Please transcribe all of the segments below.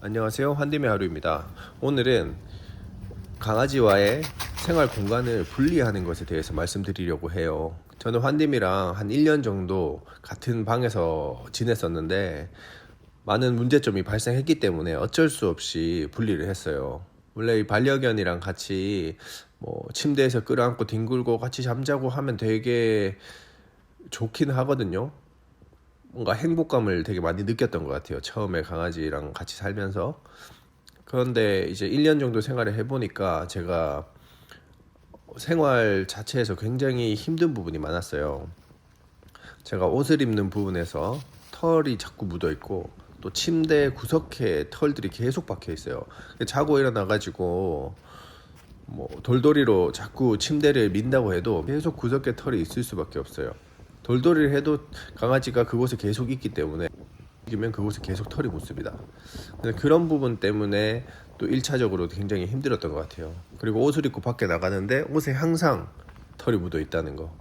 안녕하세요. 환림의 하루입니다. 오늘은 강아지와의 생활 공간을 분리하는 것에 대해서 말씀드리려고 해요. 저는 환림이랑 한 1년 정도 같은 방에서 지냈었는데 많은 문제점이 발생했기 때문에 어쩔 수 없이 분리를 했어요. 원래 이 반려견이랑 같이 뭐 침대에서 끌어안고 뒹굴고 같이 잠자고 하면 되게 좋긴 하거든요. 뭔가 행복감을 되게 많이 느꼈던 것 같아요. 처음에 강아지랑 같이 살면서. 그런데 이제 1년 정도 생활을 해보니까 제가 생활 자체에서 굉장히 힘든 부분이 많았어요. 제가 옷을 입는 부분에서 털이 자꾸 묻어 있고 또 침대 구석에 털들이 계속 박혀 있어요. 자고 일어나 가지고 뭐 돌돌이로 자꾸 침대를 민다고 해도 계속 구석에 털이 있을 수밖에 없어요. 돌돌이를 해도 강아지가 그곳에 계속 있기 때문에 이면 그곳에 계속 털이 묻습니다. 그런 부분 때문에 또 1차적으로 굉장히 힘들었던 것 같아요. 그리고 옷을 입고 밖에 나가는데 옷에 항상 털이 묻어 있다는 거.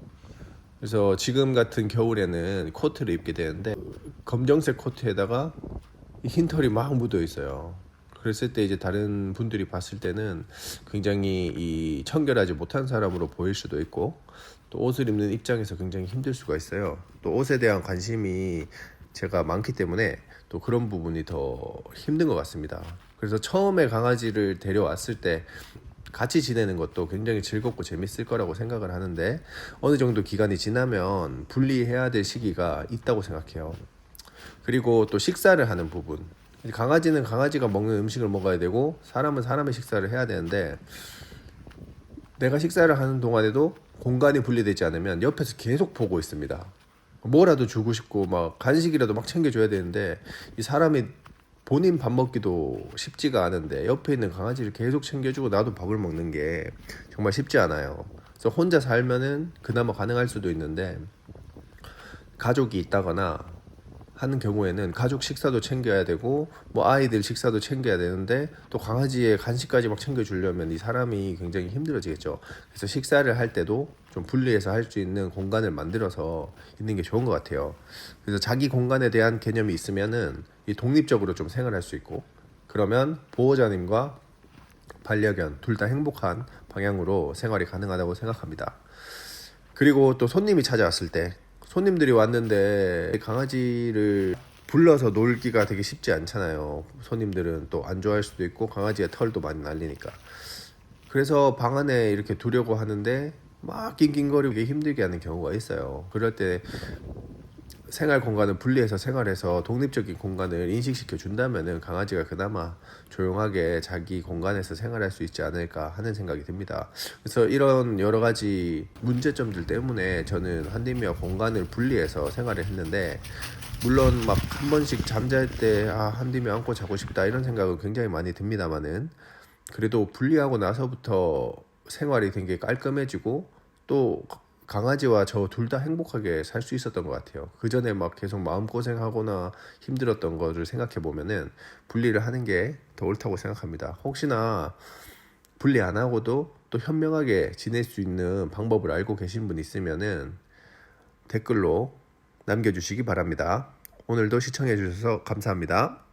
그래서 지금 같은 겨울에는 코트를 입게 되는데 검정색 코트에다가 흰 털이 막 묻어 있어요. 그랬을 때 이제 다른 분들이 봤을 때는 굉장히 이 청결하지 못한 사람으로 보일 수도 있고 또 옷을 입는 입장에서 굉장히 힘들 수가 있어요. 또 옷에 대한 관심이 제가 많기 때문에 또 그런 부분이 더 힘든 것 같습니다. 그래서 처음에 강아지를 데려왔을 때 같이 지내는 것도 굉장히 즐겁고 재밌을 거라고 생각을 하는데 어느 정도 기간이 지나면 분리해야 될 시기가 있다고 생각해요. 그리고 또 식사를 하는 부분. 강아지는 강아지가 먹는 음식을 먹어야 되고 사람은 사람의 식사를 해야 되는데 내가 식사를 하는 동안에도 공간이 분리되지 않으면 옆에서 계속 보고 있습니다. 뭐라도 주고 싶고 막 간식이라도 막 챙겨줘야 되는데 이 사람이 본인 밥 먹기도 쉽지가 않은데 옆에 있는 강아지를 계속 챙겨주고 나도 밥을 먹는 게 정말 쉽지 않아요. 그래서 혼자 살면은 그나마 가능할 수도 있는데 가족이 있다거나 하는 경우에는 가족 식사도 챙겨야 되고 뭐 아이들 식사도 챙겨야 되는데 또 강아지의 간식까지 막 챙겨주려면 이 사람이 굉장히 힘들어지겠죠. 그래서 식사를 할 때도 좀 분리해서 할 수 있는 공간을 만들어서 있는 게 좋은 것 같아요. 그래서 자기 공간에 대한 개념이 있으면은 이 독립적으로 좀 생활할 수 있고 그러면 보호자님과 반려견 둘 다 행복한 방향으로 생활이 가능하다고 생각합니다. 그리고 또 손님이 찾아왔을 때 손님들이 왔는데 강아지를 불러서 놀기가 되게 쉽지 않잖아요. 손님들은 또 안 좋아할 수도 있고 강아지의 털도 많이 날리니까. 그래서 방 안에 이렇게 두려고 하는데 막 낑낑거리고 힘들게 하는 경우가 있어요. 그럴 때 생활 공간을 분리해서 생활해서 독립적인 공간을 인식시켜 준다면은 강아지가 그나마 조용하게 자기 공간에서 생활할 수 있지 않을까 하는 생각이 듭니다. 그래서 이런 여러 가지 문제점들 때문에 저는 한림이와 공간을 분리해서 생활을 했는데 물론 막 한 번씩 잠잘 때 아 한림이 안고 자고 싶다 이런 생각은 굉장히 많이 듭니다만은 그래도 분리하고 나서부터 생활이 되게 깔끔해지고 또 강아지와 저 둘 다 행복하게 살 수 있었던 것 같아요. 그 전에 막 계속 마음고생하거나 힘들었던 거를 생각해 보면은 분리를 하는 게 더 옳다고 생각합니다. 혹시나 분리 안 하고도 또 현명하게 지낼 수 있는 방법을 알고 계신 분 있으면은 댓글로 남겨주시기 바랍니다. 오늘도 시청해 주셔서 감사합니다.